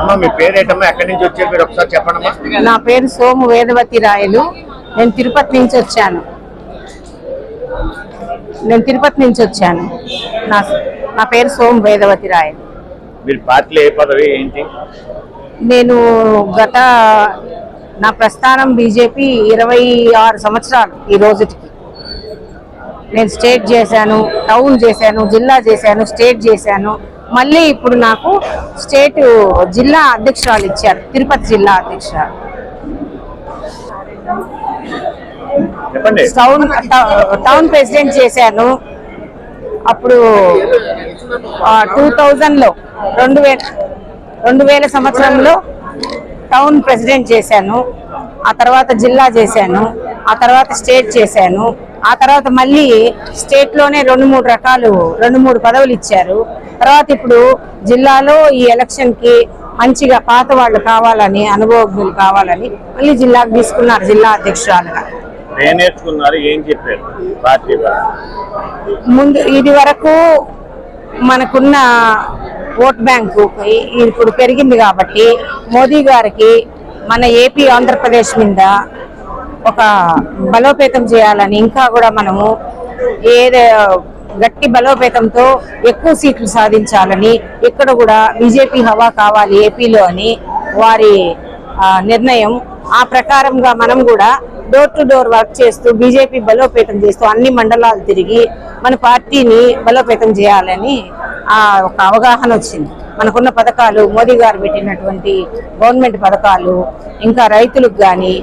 అమ్మా మీ పేరేటమ్మా? ఎక్కడి నుంచి వచ్చారు? మీరు ఒకసారి చెప్పండమ్మా. నా పేరు సోము వేదవతి రాయలు. నేను తిరుపతి నుంచి వచ్చాను. నేను తిరుపతి నుంచి వచ్చాను. నా నా పేరు సోము వేదవతి రాయలు. మీరు పార్టీలో ఏ పదవి ఏంటి? నేను గత నా ప్రస్థానం బీజేపీ ఇరవై ఆరు సంవత్సరాలు ఈ రోజుకి. నేను స్టేట్ చేశాను టౌన్ చేశాను జిల్లా చేశాను స్టేట్ చేశాను. మళ్ళీ ఇప్పుడు నాకు స్టేట్ జిల్లా అధ్యక్షురాలు ఇచ్చారు తిరుపతి జిల్లా అధ్యక్షురాలు. టౌన్ టౌన్ ప్రెసిడెంట్ చేశాను. అప్పుడు టూ థౌజండ్లో రెండు వేల రెండు వేల సంవత్సరంలో టౌన్ ప్రెసిడెంట్ చేశాను. ఆ తర్వాత జిల్లా చేశాను. ఆ తర్వాత స్టేట్ చేశాను. ఆ తర్వాత మళ్ళీ స్టేట్లోనే రెండు మూడు రకాలు రెండు మూడు పదవులు ఇచ్చారు. తర్వాత ఇప్పుడు జిల్లాలో ఈ ఎలక్షన్కి మంచిగా పాత వాళ్ళు కావాలని అనుభవజ్ఞులు కావాలని మళ్ళీ జిల్లాకు తీసుకున్నారు జిల్లా అధ్యక్షురాలుగా? ముందు ఇది వరకు మనకున్న ఓట్ బ్యాంకు ఇప్పుడు పెరిగింది కాబట్టి మోదీ గారికి మన ఏపీ ఆంధ్రప్రదేశ్ మీద ఒక బలోపేతం చేయాలని ఇంకా కూడా మనము ఏదో గట్టి బలోపేతంతో ఎక్కువ సీట్లు సాధించాలని ఇక్కడ కూడా బీజేపీ హవా కావాలి ఏపీలో అని వారి నిర్ణయం ఆ ప్రకారంగా మనం కూడా డోర్ టు డోర్ వర్క్ చేస్తూ బీజేపీ బలోపేతం చేస్తూ అన్ని మండలాలు తిరిగి మన పార్టీని బలోపేతం చేయాలని ఆ ఒక అవగాహన వచ్చింది. మనకున్న పథకాలు మోదీ గారు పెట్టినటువంటి గవర్నమెంట్ పథకాలు ఇంకా రైతులకు కానీ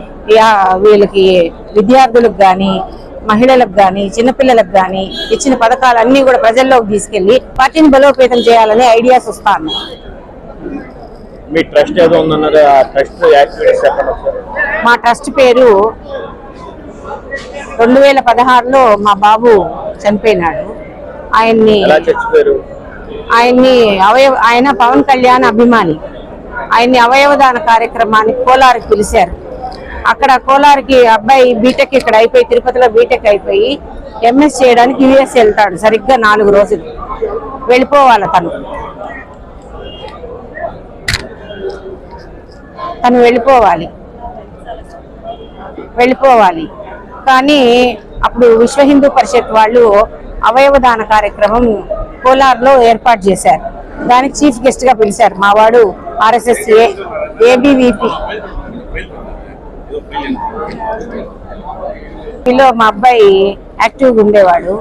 వీళ్ళకి విద్యార్థులకు కానీ మహిళలకు కానీ చిన్నపిల్లలకు కానీ ఇచ్చిన పథకాలన్నీ కూడా ప్రజల్లోకి తీసుకెళ్ళి పార్టీని బలోపేతం చేయాలనే ఐడియాస్ వస్తాను మీ ట్రస్ట్ పేరు రెండు వేల పదహారులో మా బాబు చనిపోయినాడు. ఆయన్ని ఆయన్ని అవయవ ఆయన పవన్ కళ్యాణ్ అభిమాని. ఆయన్ని అవయవదాన కార్యక్రమానికి కోలారుకి పిలిచారు. అక్కడ కోలార్కి అబ్బాయి బీటెక్ ఇక్కడ అయిపోయి తిరుపతిలో బీటెక్ అయిపోయి ఎంఎస్ చేయడానికి యుఎస్ వెళ్తాడు సరిగ్గా నాలుగు రోజులు. వెళ్ళిపోవాలి తను. తను వెళ్ళిపోవాలి. వెళ్ళిపోవాలి. కానీ అప్పుడు విశ్వ హిందూ పరిషత్ వాళ్ళు అవయవదాన కార్యక్రమం కోలార్లో ఏర్పాటు చేశారు. దానికి చీఫ్ గెస్ట్గా పిలిచారు. మా వాడు ఆర్ఎస్ఎస్ ఏబీవీపీ లో మా అబ్బాయి యాక్టివ్గా ఉండేవాడు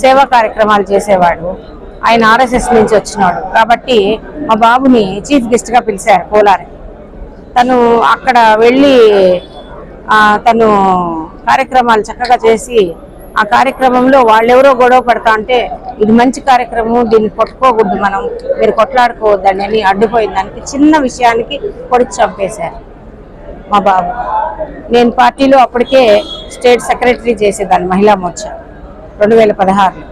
సేవా కార్యక్రమాలు చేసేవాడు. ఆయన ఆర్ఎస్ఎస్ నుంచి వచ్చినాడు. కాబట్టి మా బాబుని చీఫ్ గెస్ట్గా పిలిచారు కోలారి. తను అక్కడ వెళ్ళి తను కార్యక్రమాలు చక్కగా చేసి ఆ కార్యక్రమంలో వాళ్ళెవరో గొడవ పడతా అంటే ఇది మంచి కార్యక్రమం దీన్ని కొట్టుకోకూడదు మనం మీరు కొట్లాడుకోవద్దని అని అడ్డుపోయిందానికి చిన్న విషయానికి పొడిచి చంపేశారు. మా బాబు. నేను పార్టీలో అప్పటికే స్టేట్ సెక్రటరీ చేసేదాన్ని మహిళా మోర్చా రెండు వేల పదహారులో.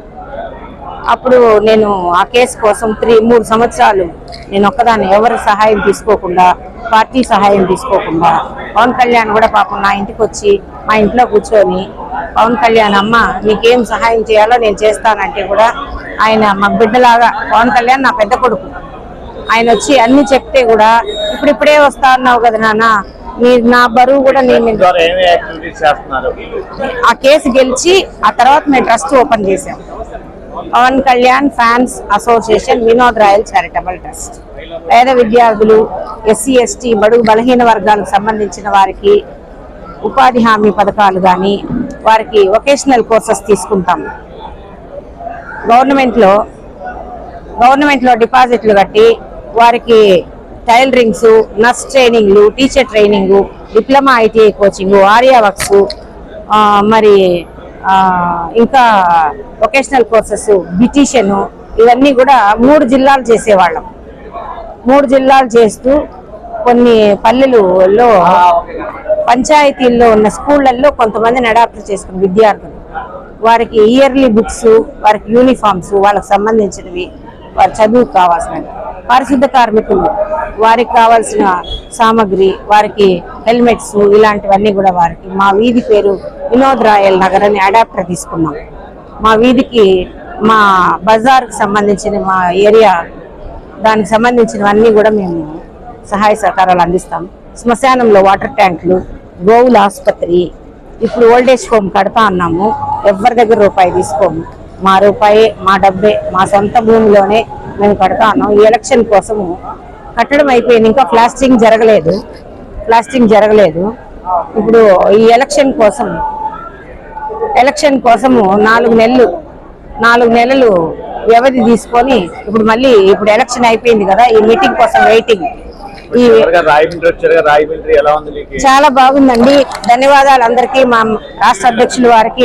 అప్పుడు నేను ఆ కేసు కోసం త్రీ మూడు సంవత్సరాలు నేను ఒక్కదాన్ని ఎవరి సహాయం తీసుకోకుండా పార్టీ సహాయం తీసుకోకుండా పవన్ కళ్యాణ్ కూడా పాపం నా ఇంటికి వచ్చి మా ఇంట్లో కూర్చొని పవన్ కళ్యాణ్ అమ్మ నీకేం సహాయం చేయాలో నేను చేస్తానంటే కూడా ఆయన మా బిడ్డలాగా పవన్ కళ్యాణ్ నా పెద్ద కొడుకు. ఆయన వచ్చి అన్ని చెప్తే కూడా ఇప్పుడిప్పుడే వస్తా అన్నావు కదా నాన్న నీ నా బరువు కూడా నీ మీద. ద్వారా ఏమి యాక్టివిటీస్ చేస్తున్నారు? ఆ కేసు గెలిచి ఆ తర్వాత మేము ట్రస్ట్ ఓపెన్ చేసాం Pawan Kalyan fans association Vinod Royal charitable trust. పేద విద్యార్థులు ఎస్సీ ఎస్టీ బడుగు బలహీన వర్గాలకు సంబంధించిన వారికి ఉపాధి హామీ పథకాలు కానీ వారికి వొకేషనల్ కోర్సెస్ తీసుకుంటాం. గవర్నమెంట్లో గవర్నమెంట్లో డిపాజిట్లు కట్టి వారికి tailorings nurse ట్రైనింగ్లు teacher training diploma ITI coaching Arya works మరి ఇంకా వొకేషనల్ కోర్సెస్ బ్యూటీషియను ఇవన్నీ కూడా మూడు జిల్లాలు చేసేవాళ్ళం. మూడు జిల్లాలు చేస్తూ కొన్ని పల్లెలలో పంచాయతీల్లో ఉన్న స్కూళ్ళల్లో కొంతమందిని అడాప్ట్ చేసుకున్న విద్యార్థులు. వారికి ఇయర్లీ బుక్స్ వారికి యూనిఫామ్స్ వాళ్ళకి సంబంధించినవి వారి చదువుకు కావాల్సినవి. పారిశుద్ధ కార్మికులు వారికి కావాల్సిన సామాగ్రి వారికి హెల్మెట్స్ ఇలాంటివన్నీ కూడా వారికి. మా వీధి పేరు వినోద్ రాయల్ నగర్ అని అడాప్టర్ తీసుకున్నాం. మా వీధికి మా బజార్కి సంబంధించిన మా ఏరియా దానికి సంబంధించినవన్నీ కూడా మేము సహాయ సహకారాలు అందిస్తాం. శ్మశానంలో వాటర్ ట్యాంకులు గోవుల ఆసుపత్రి. ఇప్పుడు ఓల్డేజ్ హోమ్ కడతా అన్నాము. ఎవరి దగ్గర రూపాయి తీసుకోము. మా రూపాయి మా డబ్బే మా సొంత భూమిలోనే మేము కడతా ఉన్నాం ఈ ఎలక్షన్ కోసము కట్టడం అయిపోయింది. ఇంకా ప్లాస్టింగ్ జరగలేదు. ప్లాస్టింగ్ జరగలేదు. ఇప్పుడు ఈ ఎలక్షన్ కోసం ఎలక్షన్ కోసము నాలుగు నెలలు నాలుగు నెలలు వ్యవధి తీసుకొని ఇప్పుడు మళ్ళీ ఇప్పుడు ఎలక్షన్ అయిపోయింది కదా ఈ మీటింగ్ కోసం వెయిటింగ్ చాలా బాగుందండి. ధన్యవాదాలు అందరికీ. మా రాష్ట్ర అధ్యక్షుల వారికి